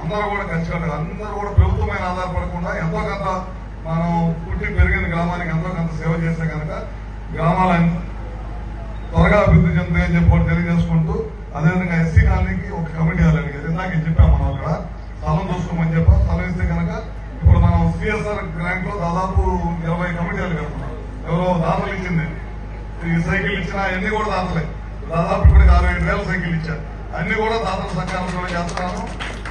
అందరూ కూడా కలిసి అందరూ కూడా ప్రభుత్వమైన ఆధారపడకుండా ఎంతో కొంత మనం గ్రామాలను త్వరగా అభివృద్ధి చెందుతాయని చెప్పి ఒకటి తెలియజేసుకుంటూ అదేవిధంగా ఎస్సీ కాలనీకి ఒక కమిటీ ఇవ్వాలని ఇందాక చెప్పాం మనం అక్కడ. స్థలం చూసుకోమని చెప్పా. స్థలం ఇస్తే కనుక ఇప్పుడు మనం సిఎస్ఆర్ గ్రాంట్లో దాదాపు ఇరవై కమిటీలు కడుతున్నాం. ఎవరో దాతలు ఇచ్చింది. ఈ సైకిల్ ఇచ్చిన అన్ని కూడా దాతలే. దాదాపు ఇప్పటికి అరవై ఐదు వేల సైకిల్ ఇచ్చారు. అన్ని కూడా దాతల సకాలంలో చేస్తున్నాను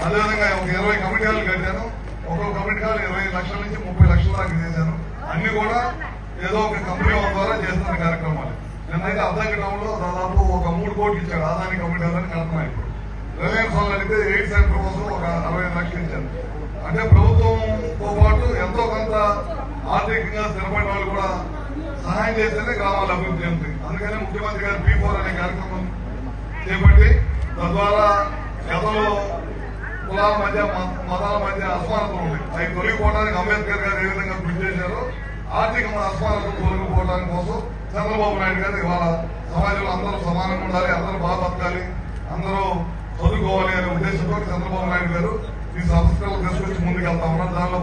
అదేవిధంగా ఒక ఇరవై కమిటీలు కట్టాను. ఒక్కొక్క కమిటీ హాల్ ఇరవై లక్షల నుంచి ముప్పై లక్షల దాకా చేశాను. అన్ని కూడా ఏదో ఒక కంపెనీ ద్వారా చేస్తున్న కార్యక్రమాలు. నిన్నైతే అర్ధగటంలో దాదాపు ఒక మూడు కోట్లు ఇచ్చాడు ఆదాని కంపెనీ వాళ్ళని కడుతున్నాయి ఇప్పుడు రిలయన్స్ వాళ్ళు అడిగితే ఎయిట్ సెంటర్ కోసం ఒక అరవై లక్షలు ఇచ్చారు. అంటే ప్రభుత్వంతో పాటు ఎంతో కొంత ఆర్థికంగా స్థిరపడిన వాళ్ళు కూడా సహాయం చేస్తేనే గ్రామాలు అభివృద్ధి చెందుతాయి. అందుకనే ముఖ్యమంత్రి గారు పీ ఫోర్ అనే కార్యక్రమం చేపట్టి తద్వారా గతంలో కులాల మధ్య మ- మతాల మధ్య అసమానతలు ఉన్నాయి. అవి తొలగిపోవడానికి అంబేద్కర్ గారు ఏ విధంగా కృషి ఆర్థిక అసమానతలు కోలుకుపోవడానికి కోసం చంద్రబాబు నాయుడు గారు ఇవాళ సమాజంలో అందరూ సమానంగా ఉండాలి అందరూ బాగా బతకాలి అందరూ చదువుకోవాలి అనే ఉద్దేశంతో చంద్రబాబు నాయుడు గారు ఈ సంస్కరణలు తీసుకొచ్చి ముందుకు వెళ్తా ఉన్నారు. దానిలో